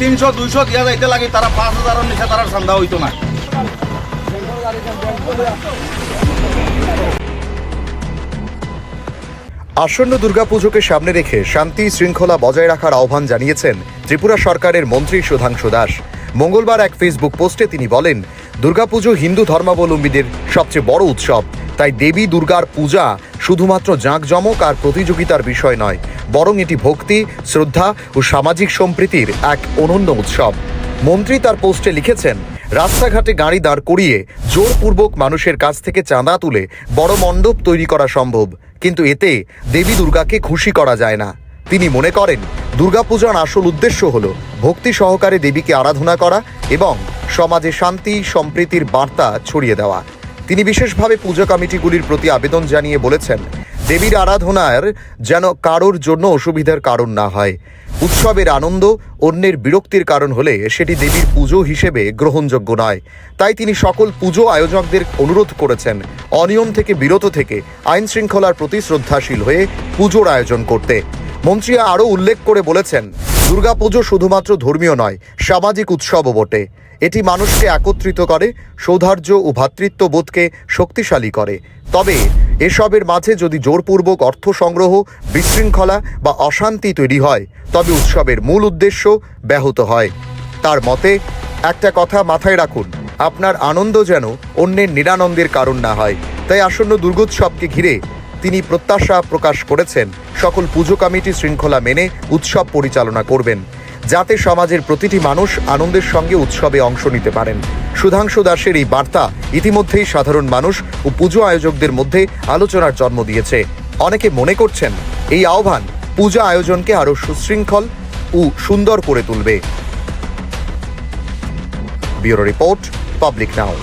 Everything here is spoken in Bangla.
তিনশো, দুইশো দিয়া যাইতে লাগে, তারা পাঁচ হাজারের নিচে তারা ঠান্ডা হইতো না। আসন্ন দুর্গাপুজোকে সামনে রেখে শান্তি শৃঙ্খলা বজায় রাখার আহ্বান জানিয়েছেন ত্রিপুরা সরকারের মন্ত্রী সুধাংশু দাস। মঙ্গলবার এক ফেসবুক পোস্টে তিনি বলেন, দুর্গাপুজো হিন্দু ধর্মাবলম্বীদের সবচেয়ে বড় উৎসব, তাই দেবী দুর্গার পূজা শুধুমাত্র জাঁকজমক আর প্রতিযোগিতার বিষয় নয়, বরং এটি ভক্তি, শ্রদ্ধা ও সামাজিক সম্প্রীতির এক অনন্য উৎসব। মন্ত্রী তার পোস্টে লিখেছেন, রাস্তাঘাটে গাড়ি দাঁড় করিয়ে জোরপূর্বক মানুষের কাছ থেকে চাঁদা তুলে বড় মণ্ডপ তৈরি করা সম্ভব। কিন্তু এতে দেবী দুর্গাকে খুশি করা যায় না। তিনি মনে করেন, দুর্গাপূজার আসল উদ্দেশ্য হল ভক্তি সহকারে দেবীকে আরাধনা করা এবং সমাজে শান্তি, সম্প্রীতির বার্তা ছড়িয়ে দেওয়া। তিনি বিশেষভাবে পূজা কমিটিগুলির প্রতি আবেদন জানিয়ে বলেছেন, দেবীর আরাধনার যেন কারোর জন্য অসুবিধার কারণ না হয়। উৎসবের আনন্দ, অন্যের বিরক্তির কারণ হলে সেটি দেবীর পুজো হিসেবে গ্রহণযোগ্য নয়। তাই তিনি সকল পুজো আয়োজকদের অনুরোধ করেছেন, অনিয়ম থেকে বিরত থেকে আইন শৃঙ্খলার প্রতি শ্রদ্ধাশীল হয়ে পুজোর আয়োজন করতে। মন্ত্রী আরও উল্লেখ করে বলেছেন দুর্গাপুজো শুধুমাত্র ধর্মীয় নয়, সামাজিক উৎসবও বটে। এটি মানুষকে একত্রিত করে সৌধার্য ও ভ্রাতৃত্ববোধকে শক্তিশালী করে। তবে এসবের মাঝে যদি জোরপূর্বক অর্থ সংগ্রহ, বিশৃঙ্খলা বা অশান্তি তৈরি হয়, তবে উৎসবের মূল উদ্দেশ্য ব্যাহত হয়। তার মতে, একটা কথা মাথায় রাখুন, আপনার আনন্দ যেন অন্যের নিরানন্দের কারণ না হয়। তাই আসন্ন দুর্গোৎসবকে ঘিরে তিনি প্রত্যাশা প্রকাশ করেছেন, সকল পুজো কমিটি শৃঙ্খলা মেনে উৎসব পরিচালনা করবেন, যাতে সমাজের প্রতিটি মানুষ আনন্দের সঙ্গে উৎসবে অংশ নিতে পারেন। সুধাংশু দাসের এই বার্তা ইতিমধ্যেই সাধারণ মানুষ ও পুজো আয়োজকদের মধ্যে আলোচনার জন্ম দিয়েছে। অনেকে মনে করছেন, এই আহ্বান পূজা আয়োজনকে আরও সুশৃঙ্খল ও সুন্দর করে তুলবে। Bureau report, public now.